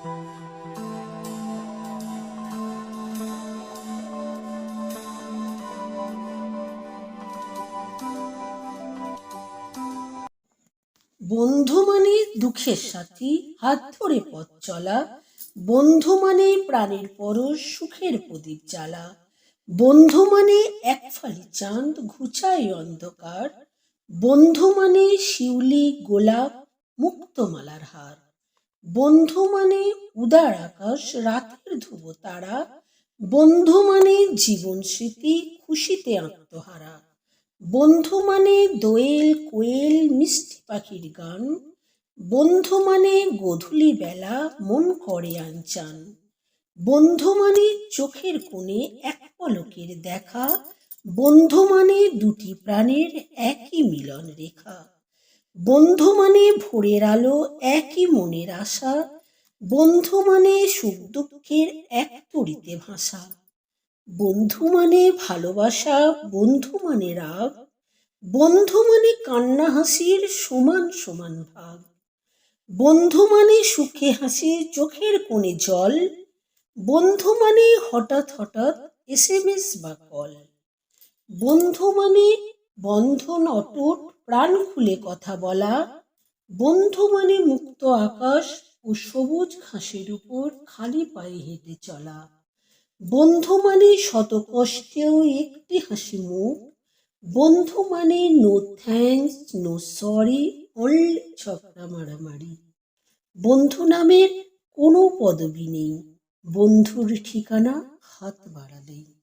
বন্ধু মানে দুঃখের সাথী, হাত ধরে পথ চলা। বন্ধু মানে প্রাণের পরশ, সুখের প্রদীপ জ্বালা। বন্ধু মানে এক ফালি চাঁদ, ঘুচায় অন্ধকার। বন্ধু মানে শিউলি, গোলাপ, মুক্তমালার হার। বন্ধু মানে উদার আকাশ, রাতের ধ্রুব তারা। বন্ধু মানে জীবন স্মৃতি, খুশিতে আত্মহারা। বন্ধু মানে দোয়েল, কোয়েল, মিষ্টি পাখির গান। বন্ধু মানে গধূলি বেলা, মন করে আনচান। বন্ধু মানে চোখের কোণে এক পলকের দেখা। বন্ধু মানে দুটি প্রাণের একই মিলন রেখা। বন্ধু মানে ভোরের আলো, একই মনের আশা। বন্ধু মানে সুখ দুঃখের এক তরিতে ভাষা। বন্ধু মানে ভালোবাসা, বন্ধু মানে রাগ। বন্ধু মানে কান্না হাসির সমান সমান ভাগ। বন্ধু মানে সুখে হাসি, চোখের কোণে জল। বন্ধু মানে হঠাৎ হঠাৎ এস এম এস বা কল। বন্ধু মানে বন্ধন অটুট, প্রাণ খুলে কথা বলা। বন্ধু মানে মুক্ত আকাশ ও সবুজ ঘাসের উপর খালি পায়ে হেঁটে চলা। বন্ধু মানে শত কষ্টেও একটি হাসি মুখ। বন্ধু মানে no thanks no sorry only ঝগড়া মারামারি। বন্ধু নামের কোনো পদবি নেই। বন্ধুর ঠিকানা হাত বাড়ালেই।